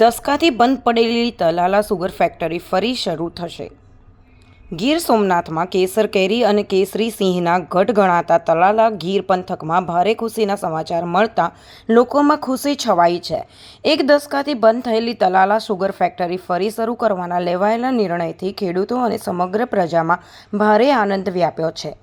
દસકાથી બંધ પડેલી Talala sugar factory ફરી શરૂ થશે. ગીર સોમનાથમાં કેસર કેરી અને કેસરી સિંહના ગઢ ગણાતા તલાલા ગીર પંથકમાં ભારે ખુશીના સમાચાર મળતા લોકોમાં ખુશી છવાઈ છે. એક દસકાથી બંધ થયેલી તલાલા સુગર ફેક્ટરી ફરી શરૂ કરવાના લેવાયેલા નિર્ણયથી ખેડૂતો અને સમગ્ર પ્રજામાં ભારે આનંદ વ્યાપ્યો છે.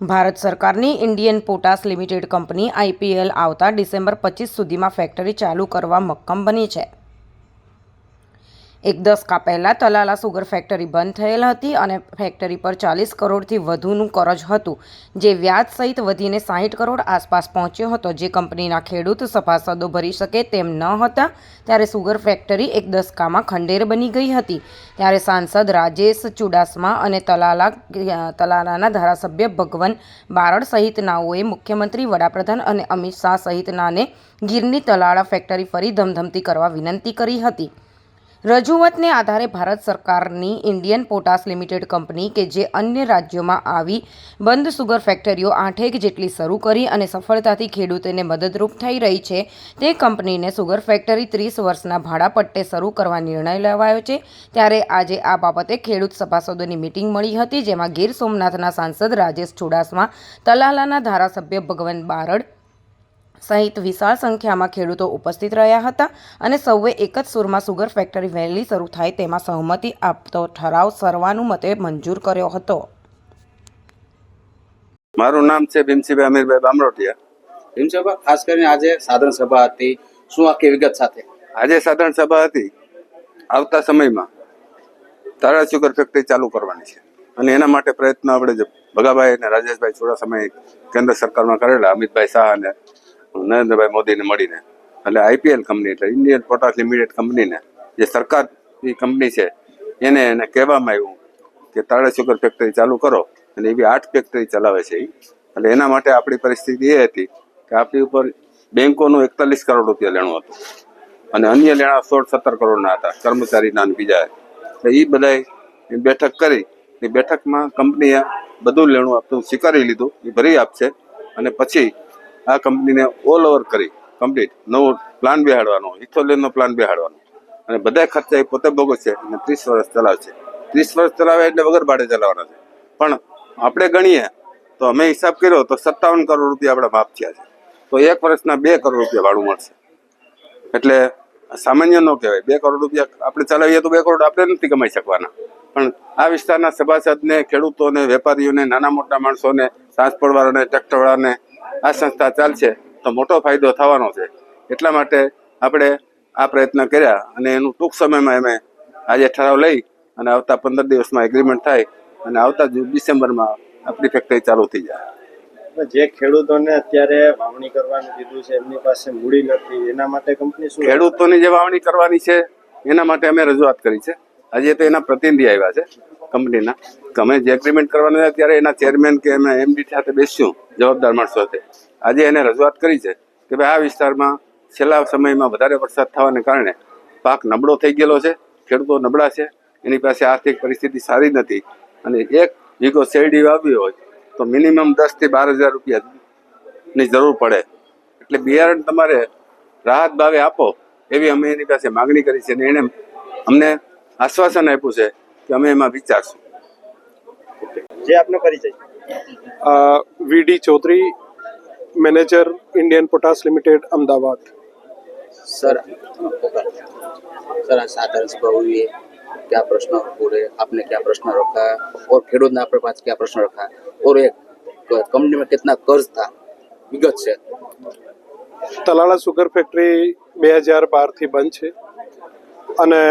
ભારત સરકારની Indian potash limited company IPL આવતા ડિસેમ્બર પચીસ સુધીમાં ફેક્ટરી ચાલુ કરવા મક્કમ બની છે. એક દસકા પહેલાં તલાલા સુગર ફેક્ટરી બંધ થયેલ હતી અને ફેક્ટરી પર ચાલીસ કરોડથી વધુનું કરજ હતું. જે વ્યાજ સહિત વધીને સાહીઠ કરોડ આસપાસ પહોંચ્યો હતો. જે કંપનીના ખેડૂત, સભાસદો ભરી શકે તેમ ન હતા, ત્યારે સુગર ફેક્ટરી એક દસકામાં ખંડેર બની ગઈ હતી. ત્યારે સાંસદ રાજેશ ચુડાસમા અને તલાલા, તલાલાના ધારાસભ્ય ભગવન બારડ સહિતનાઓએ મુખ્યમંત્રી, વડાપ્રધાન અને અમિત શાહ સહિતનાને ગીરની તલાળા ફેક્ટરી ફરી ધમધમતી કરવા વિનંતી કરી હતી. રજૂઆતને આધારે ભારત સરકારની ઇન્ડિયન પોટાસ લિમિટેડ કંપની કે જે અન્ય રાજ્યોમાં આવી બંધ સુગર ફેક્ટરીઓ આઠેક જેટલી શરૂ કરી અને સફળતાથી ખેડૂતોને મદદરૂપ થઈ રહી છે, તે કંપનીને સુગર ફેક્ટરી ત્રીસ વર્ષના ભાડા પટ્ટે શરૂ કરવા નિર્ણય લેવાયો છે. ત્યારે આજે આ બાબતે ખેડૂત સભાસદોની મિટિંગ મળી હતી, જેમાં ગીર સોમનાથના સાંસદ રાજેશ ચુડાસમા, તલાલાના ધારાસભ્ય ભગવંત બારડ સહિત વિશાળ સંખ્યામાં ખેડૂતો ઉપસ્થિત રહ્યા હતા અને સૌએ એક જ સુરમાં સુગર ફેક્ટરી વહેલી શરૂ થાય તેમાં સહમતિ આપતો ઠરાવ સર્વાનુમતે મંજૂર કર્યો હતો. મારું નામ છે ભીમસીભાઈ અમીરભાઈ બામરોટિયા. ભીમસભા ખાસ કરીને આજે સાધારણ સભા હતી. શું આખી વિગત સાથે? આજે સાધારણ સભા હતી. આવતા સમયમાં તારા સુગર ફેક્ટરી ચાલુ કરવાની છે. અને એના માટે પ્રયત્ન આપણે ભગાભાઈ અને રાજેશભાઈ ચોડાસમાએ કેન્દ્ર સરકારમાં કરેલા અમિતભાઈ શાહ અને નરેન્દ્રભાઈ મોદીને મળીને, એટલે આઈપીએલ કંપની એટલે ઇન્ડિયન પોટાશ લિમિટેડ કંપનીને જે સરકારની કંપની છે, એને એને કહેવામાં આવ્યું કે તાળે સુગર ફેક્ટરી ચાલુ કરો, અને એવી આઠ ફેક્ટરી ચલાવે છે એ એટલે એના માટે આપણી પરિસ્થિતિ એ હતી કે આપણી ઉપર બેંકોનું એકતાલીસ કરોડ રૂપિયા લેણું હતું, અને અન્ય લેણા સોળ સત્તર કરોડના હતા કર્મચારીના બીજા. એટલે એ બધાય બેઠક કરી, એ બેઠકમાં કંપનીએ બધું લેણું આપતું, સ્વીકારી લીધું એ ભરી આપશે, અને પછી આ કંપનીને ઓલ ઓવર કરી કમ્પ્લીટ નવો પ્લાન બેહાડવાનો ઇથોલિયનનો પ્લાન બેહાડવાનો. અને બધા ખર્ચા એ પોતે ભોગવશે અને ત્રીસ વર્ષ ચલાવશે. ત્રીસ વર્ષ ચલાવે એટલે વગર ભાડે ચલાવવાના છે. પણ આપણે ગણીએ તો અમે હિસાબ કર્યો તો સત્તાવન કરોડ રૂપિયા આપણે માફ થયા છે. તો એક વર્ષના બે કરોડ રૂપિયા ભાડું મળશે. એટલે સામાન્ય ન કહેવાય. બે કરોડ રૂપિયા આપણે ચલાવીએ તો બે કરોડ આપણે નથી કમાઈ શકવાના. પણ આ વિસ્તારના સભાસદને, ખેડૂતોને, વેપારીઓને, નાના મોટા માણસોને ટ્રાન્સપોર્ટવાળાને ટ્રેક્ટરવાળાને આ સંસ્થા ચાલશે તો મોટો ફાયદો થવાનો છે. એટલા માટે આપણે આ પ્રયત્ન કર્યા અને એનું ટૂંક સમયમાં અમે આજે ઠરાવ લઈ અને આવતા પંદર દિવસમાં એગ્રીમેન્ટ થાય અને આવતા ડિસેમ્બરમાં આપણી ફેક્ટરી ચાલુ થઈ જાય. જે ખેડૂતોને અત્યારે વાવણી કરવાનું કીધું છે એમની પાસે મૂડી નથી એના માટે કંપની શું ખેડૂતોની જે વાવણી કરવાની છે એના માટે અમે રજૂઆત કરી છે. આજે તો એના પ્રતિનિધિ આવ્યા છે. કંપનીના તમે જે એગ્રીમેન્ટ કરવાના ત્યારે એના ચેરમેન કે અમે એમડી સાથે બેસ્યું જવાબદાર માણસો સાથે. આજે એને રજૂઆત કરી છે કે ભાઈ આ વિસ્તારમાં છેલ્લા સમયમાં વધારે વરસાદ થવાને કારણે પાક નબળો થઈ ગયેલો છે, ખેડૂતો નબળા છે એની પાસે આર્થિક પરિસ્થિતિ સારી નથી. અને એક વીઘો શેરડી વાવી હોય, તો મિનિમમ દસથી બાર હજાર રૂપિયાની જરૂર પડે. એટલે બિયારણ તમારે રાહત ભાવે આપો, એવી અમે એની પાસે માગણી કરી છે અને એણે અમને આશ્વાસન આપ્યું છે કે અમે એમાં વિચારશું જે આપનો પરિચય V D Chaudhary manager Indian potash limited Ahmedabad sir sir आज साधारण सभा हुई है क्या प्रश्न पूरे आपने क्या प्रश्न रखा और खेडूत ने आपके पास क्या प्रश्न रखा और एक कंपनी में कितना कर्ज था विगत से તલાળા સુગર ફેક્ટરી બે હજાર બારથી બંધ છે અને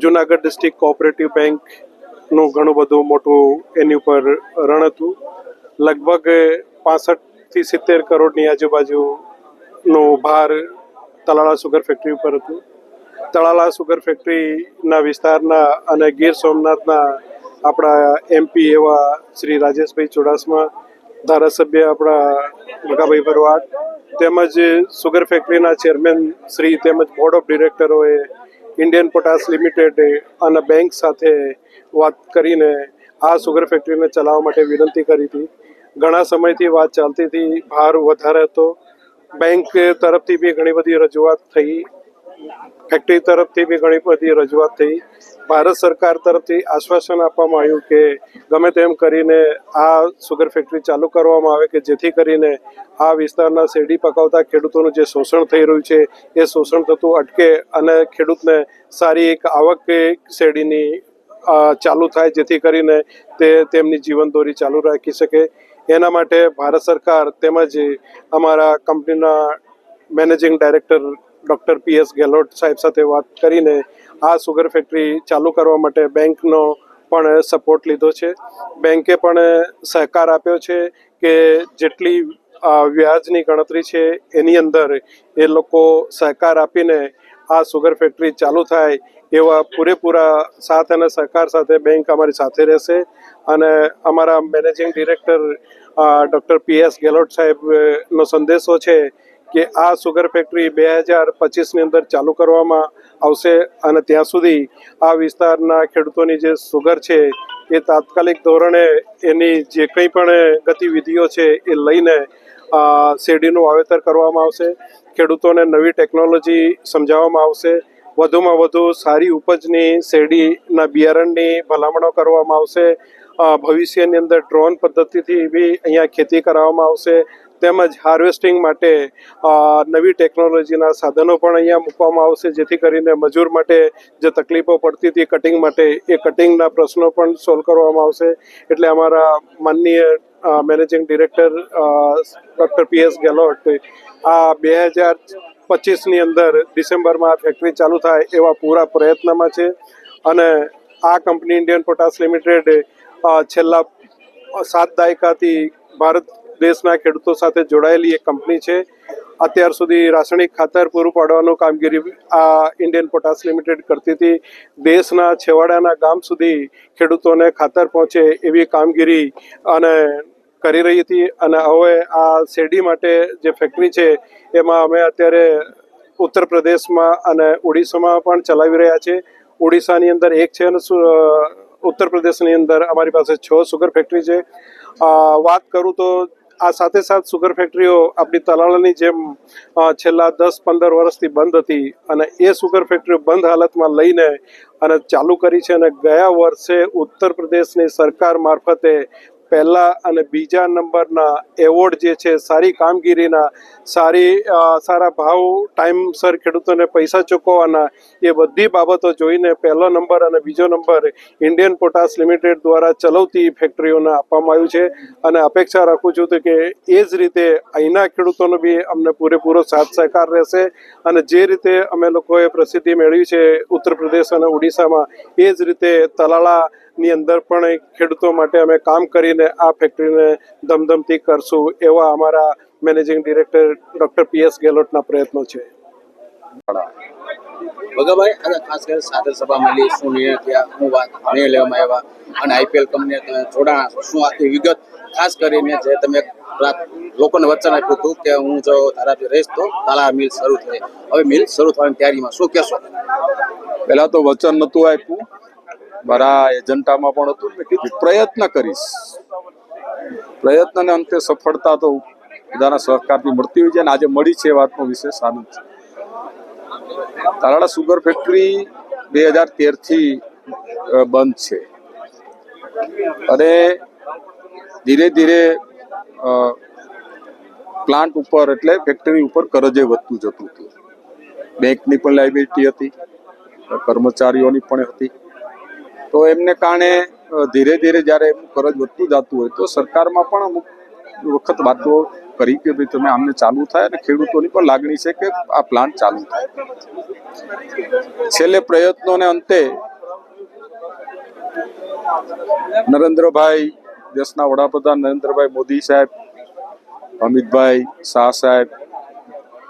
જુનાગઢ ડિસ્ટ્રિક્ટ કોઓપરેટિવ બેંકનું ઘણું બધું મોટું એની ઉપર રણ હતું. લગભગ પાસઠથી સિત્તેર કરોડની આજુબાજુનો ભાર તલાળા સુગર ફેક્ટરી ઉપર હતું. તળાલા સુગર ફેક્ટરીના વિસ્તારના અને ગીર સોમનાથના આપણા એમપી એવા શ્રી રાજેશભાઈ ચુડાસમા, ધારાસભ્ય આપણા ભગાભાઈ ભરવાડ તેમજ સુગર ફેક્ટરીના ચેરમેન શ્રી તેમજ બોર્ડ ઓફ ડિરેક્ટરોએ ઇન્ડિયન પોટાસ લિમિટેડ અને બેંક સાથે વાત કરીને આ સુગર ફેક્ટરીને ચલાવવા માટે વિનંતી કરી હતી. ઘણા સમયથી વાત ચાલતી હતી, ભાર વધારે હતો. બેંક તરફથી બી ઘણી બધી રજૂઆત થઈ. ફેક્ટરી તરફથી બી ઘણી બધી રજૂઆત થઈ. ભારત સરકાર તરફથી આશ્વાસન આપવામાં આવ્યું કે ગમે તેમ કરીને આ સુગર ફેક્ટરી ચાલુ કરવામાં આવે કે જેથી કરીને આ વિસ્તારના શેરડી પકાવતા ખેડૂતોનું જે શોષણ થઈ રહ્યું છે, એ શોષણ થતું અટકે અને ખેડૂતને સારી એક આવક શેરડીની ચાલુ થાય જેથી કરીને તે તેમની જીવનદોરી ચાલુ રાખી શકે. એના માટે ભારત સરકાર તેમજ અમારા કંપનીના managing director doctor P S Gehlot સાહેબ સાથે વાત કરીને આ સુગર ફેક્ટરી ચાલુ કરવા માટે બેંકનો પણ સપોર્ટ લીધો છે. બેંકે પણ સહકાર આપ્યો છે કે જેટલી વ્યાજની ગણતરી છે એની અંદર એ લોકો સહકાર આપીને આ સુગર ફેક્ટરી ચાલુ થાય એવા પૂરેપૂરા સાથ અને સહકાર સાથે બેંક અમારી સાથે રહેશે. અને અમારા managing director doctor P S Gehlot સાહેબનો સંદેશો છે કે આ સુગર ફેક્ટરી બે હજાર પચીસની અંદર ચાલુ કરવામાં આવશે અને ત્યાં સુધી આ વિસ્તારના ખેડૂતોની જે સુગર છે એ તાત્કાલિક ધોરણે એની જે કંઈ પણ ગતિવિધિઓ છે એ લઈને શેરડીનું વાવેતર કરવામાં આવશે. ખેડૂતોને નવી ટેકનોલોજી સમજાવવામાં આવશે. વધુમાં વધુ સારી ઉપજની શેરડીના બિયારણની ભલામણો કરવામાં આવશે. ભવિષ્યની અંદર ડ્રોન પદ્ધતિથી બી અહીંયા ખેતી કરાવવામાં આવશે. તેમજ હાર્વેસ્ટિંગ માટે નવી ટેકનોલોજીના સાધનો પણ અહીંયા મૂકવામાં આવશે, જેથી કરીને મજૂર માટે જે તકલીફો પડતી હતી કટિંગ માટે, એ કટિંગના પ્રશ્નો પણ સોલ્વ કરવામાં આવશે. એટલે અમારા માનનીય managing director doctor P S Gehlot આ બે હજાર પચીસની અંદર ડિસેમ્બરમાં આ ફેક્ટરી ચાલુ થાય એવા પૂરા પ્રયત્નમાં છે. અને આ કંપની ઇન્ડિયન પોટાસ લિમિટેડ છેલ્લા સાત દાયકાથી ભારત દેશના ખેડૂતો સાથે જોડાયેલી એક કંપની છે. અત્યાર સુધી રાસાયણિક ખાતર પૂરું પાડવાનું કામગીરી આ ઇન્ડિયન પોટાસ લિમિટેડ કરતી હતી. દેશના છેવાડાના ગામ સુધી ખેડૂતોને ખાતર પહોંચે એવી કામગીરી અને કરી રહી હતી અને હવે આ શેરડી માટે જે ફેક્ટરી છે, એમાં અમે અત્યારે ઉત્તર પ્રદેશમાં અને ઓડિશામાં પણ ચલાવી રહ્યા છે. ઓડિશાની અંદર એક છે અને ઉત્તર પ્રદેશની અંદર અમારી પાસે છ સુગર ફેક્ટરી છે. વાત કરું તો આ સાથે સાથ સુગર ફેક્ટરીઓ આપણી તલાળાની જેમ છેલ્લા દસ પંદર વર્ષથી બંધ હતી અને એ સુગર ફેક્ટરીઓ બંધ હાલતમાં લઈને અને ચાલુ કરી છે અને ગયા વર્ષે ઉત્તર પ્રદેશની સરકાર મારફતે પહેલા અને બીજા નંબરના એવોર્ડ જે છે, સારી કામગીરીના, સારી સારા ભાવ ટાઈમસર ખેડૂતોને પૈસા ચૂકવવાના, એ બધી બાબતો જોઈને પહેલો નંબર અને બીજો નંબર ઇન્ડિયન પોટાસ લિમિટેડ દ્વારા ચલાવતી ફેક્ટરીઓને આપવામાં આવ્યું છે. અને અપેક્ષા રાખું છું કે એ જ રીતે અહીંના ખેડૂતોનો બી અમને પૂરેપૂરો સાથ સહકાર રહેશે. અને જે રીતે અમે લોકોએ પ્રસિદ્ધિ મેળવી છે ઉત્તર પ્રદેશ અને ઓડિશામાં, એ જ રીતે તલાળાની અંદર પણ ખેડૂતો માટે અમે કામ કરીને આ ફેક્ટરીને ધમધમતી કરશું એવા અમારા managing director doctor P S ગેહલોતના પ્રયત્નો છે. ભગાભાઈ અને ખાસ કરીને સાદર સભામાં મળી શું નિર્ણય થયા શું વાત નિર્ણય લેવામાં આવ્યા? અને આઈપીએલ કંપનીએ તમે જોડાણા શું આખી વિગત ખાસ કરીને જે તમે લોકોને વચન આપ્યું હતું કે હું જો તારાથી રહીશ તો તારા મિલ શરૂ થાય. હવે મિલ શરૂ થવાની તૈયારીમાં શું કહેશો? પહેલા તો વચન નહોતું આપ્યું. મારા એજન્ટામાં પણ હતું મેં કીધું પ્રયત્ન કરીશ. પ્રયત્નને અંતે સફળતા તો બધાના સહકારથી મળતી હોય છે અને આજે મળી છે વાતનો વિશેષ આનંદ છે. તાલાળા સુગર ફેક્ટરી બે હજાર તેરથી બંધ છે. અને ધીરે ધીરે પ્લાન્ટ ઉપર એટલે ફેક્ટરી ઉપર કરજે વધતું જતું હતું. બેંકની પણ લાયબિલિટી હતી, કર્મચારીઓની પણ હતી. તો એમને કારણે અ, ધીરે ધીરે જ્યારે એમનું કરજ વધતું જતું હોય તો સરકારમાં પણ અમુક વખત વાતો કરી કે ભાઈ તમે આમને ચાલુ થાય અને ખેડૂતોની પણ લાગણી છે કે આ પ્લાન્ટ ચાલુ થાય. છેલ્લે પ્રયત્નોને અંતે નરેન્દ્રભાઈ દેશના વડાપ્રધાન નરેન્દ્રભાઈ મોદી સાહેબ અમિતભાઈ શાહ સાહેબ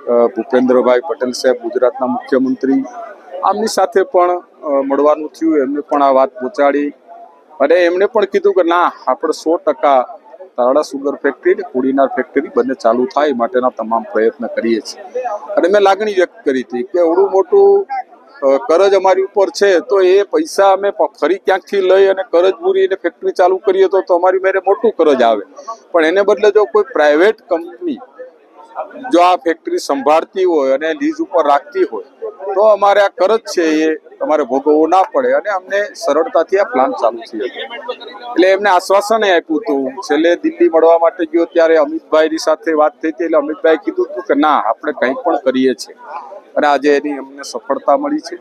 અ, ભૂપેન્દ્રભાઈ પટેલ સાહેબ ગુજરાતના મુખ્યમંત્રી આમની સાથે પણ અ, મળવાનું થયું, એમને પણ આ વાત પહોંચાડી. અને એમણે પણ કીધું કે ના, આપણે સો ટકા તારડા સુગર ફેક્ટરી ને કુડીનાર ફેક્ટરી બંને ચાલુ થાય માટેના તમામ પ્રયત્ન કરીએ છીએ. અને મેં લાગણી વ્યક્ત કરી હતી કે એવડું મોટું કરજ અમારી ઉપર છે, તો એ પૈસા અમે ફરી ક્યાંકથી લઈ અને કરજ પૂરીને ફેક્ટરી ચાલુ કરીએ તો અમારી મેરે મોટું કરજ આવે. પણ એને બદલે જો કોઈ પ્રાઇવેટ કંપની જો આ ફેક્ટરી સંભાળતી હોય અને લીઝ ઉપર રાખતી હોય, તો અમારે આ કરજ છે એ અમારે ભોગવવું ના પડે અને અમને સરળતાથી આ પ્લાન ચાલુ થઈ એટલે એમને આશ્વાસન આપ્યું હતું. છેલ્લે દિલ્હી મળવા માટે ગયો ત્યારે અમિતભાઈની સાથે વાત થઈ હતી, એટલે અમિતભાઈ કીધું હતું કે ના, આપણે કંઈ પણ કરીએ છીએ. અને આજે એની અમને સફળતા મળી છે.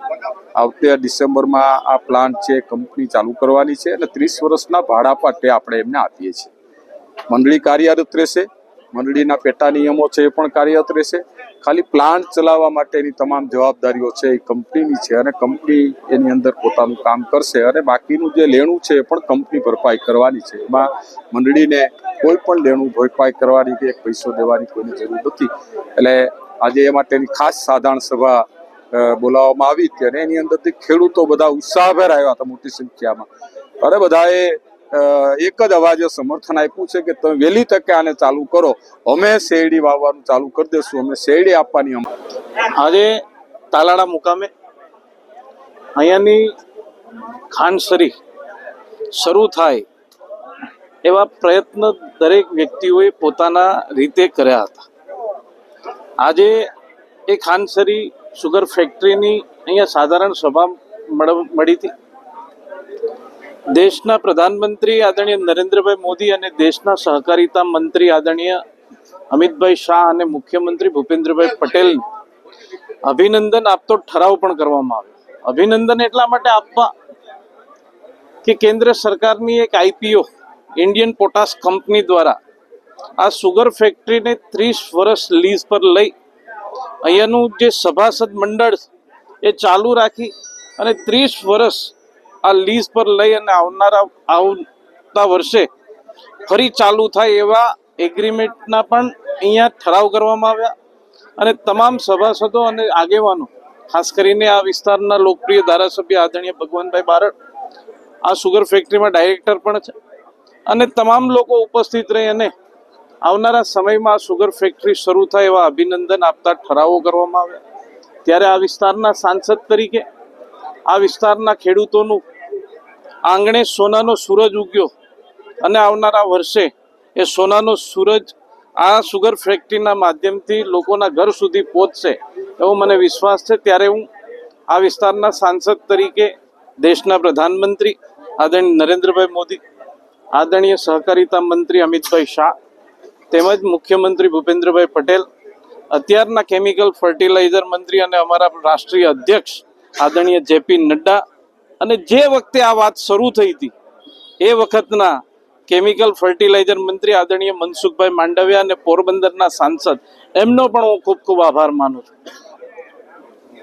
આવતે ડિસેમ્બરમાં આ પ્લાન્ટ છે કંપની ચાલુ કરવાની છે અને ત્રીસ વર્ષના ભાડા પાટે આપણે એમને આપીએ છીએ. મંડળી કાર્યરત રહેશે. મંડળીના પેટા નિયમો છે એ પણ કાર્યરત રહેશે. ખાલી પ્લાન્ટ ચલાવવા માટેની તમામ જવાબદારીઓ છે એ કંપનીની છે અને કંપની એની અંદર પોતાનું કામ કરશે અને બાકીનું જે લેણું છે એ પણ કંપની ભરપાઈ કરવાની છે. એમાં મંડળીને કોઈ પણ લેણું ભરપાઈ કરવાની કે પૈસો દેવાની કોઈની જરૂર નથી. એટલે આજે એ માટેની ખાસ સાધારણ સભા બોલાવવામાં આવી હતી અને એની અંદરથી ખેડૂતો બધા ઉત્સાહભેર આવ્યા હતા મોટી સંખ્યામાં. અને બધાએ એક જ અવાજે સમર્થન આપ્યું છે કે તમે વહેલી તકે આને ચાલુ કરો. અમે શેરડી વાવવાનું ચાલુ કરી દેશું. અમે શેરડી આપવાની અમે આજે તાલાળા મુકામે અહીંયાની ખાનસરી શરૂ થાય એવા પ્રયત્ન દરેક વ્યક્તિઓએ પોતાના રીતે કર્યા હતા. આજે એ ખાનસરી સુગર ફેક્ટરીની અહીંયા સાધારણ સભા મળી હતી. દેશના પ્રધાનમંત્રી આદરણીય નરેન્દ્રભાઈ મોદી અને દેશના સહકારિતા મંત્રી આદરણીય અમિતભાઈ શાહ અને મુખ્યમંત્રી ભૂપેન્દ્રભાઈ પટેલ અભિનંદન આપતો ઠરાવ પણ કરવામાં આવ્યો. અભિનંદન એટલા માટે આપવા કે કેન્દ્ર સરકારની એક આઈપીઓ ઇન્ડિયન પોટાશ કંપની દ્વારા આ સુગર ફેક્ટરીને ત્રીસ વર્ષ લીઝ પર લઈ અહીંયાનું જે સભાસદ મંડળ એ ચાલુ રાખી અને ત્રીસ વર્ષ આ લીઝ પર લઈ અને આવનારા આવતા વર્ષે ફરી ચાલુ થાય એવા એગ્રીમેન્ટના પણ અહીંયા ઠરાવ કરવામાં આવ્યા. અને તમામ સભાસદો અને આગેવાનો, ખાસ કરીને આ વિસ્તારના લોકપ્રિય ધારાસભ્ય આદરણીય ભગવાનભાઈ બારડ, આ સુગર ફેક્ટરીમાં ડાયરેક્ટર પણ છે. અને તમામ લોકો ઉપસ્થિત રહી અને આવનારા સમયમાં આ સુગર ફેક્ટરી શરૂ થાય એવા અભિનંદન આપતા ઠરાવો કરવામાં આવ્યા. ત્યારે આ વિસ્તારના સાંસદ તરીકે, આ વિસ્તારના ખેડૂતોનું આંગણે સોનાનો સૂરજ ઉગ્યો અને આવનારા વર્ષે એ સોનાનો સૂરજ આ સુગર ફેક્ટરીના માધ્યમથી લોકોના ઘર સુધી પહોંચશે એવો મને વિશ્વાસ છે. ત્યારે હું આ વિસ્તારના સાંસદ તરીકે દેશના પ્રધાનમંત્રી, આદરણીય નરેન્દ્રભાઈ મોદી, આદરણીય સહકારિતા મંત્રી અમિતભાઈ શાહ, તેમજ મુખ્યમંત્રી ભૂપેન્દ્રભાઈ પટેલ, અત્યારના કેમિકલ ફર્ટિલાઇઝર મંત્રી અને અમારા રાષ્ટ્રીય અધ્યક્ષ આદરણીય જેપી નડ્ડા અને જે વખતે આ વાત શરૂ થઈ હતી, એ વખતના કેમિકલ ફર્ટિલાઇઝર મંત્રી આદરણીય મનસુખભાઈ માંડવિયા અને પોરબંદરના સાંસદ, એમનો પણ હું ખૂબ ખૂબ આભાર માનું છું.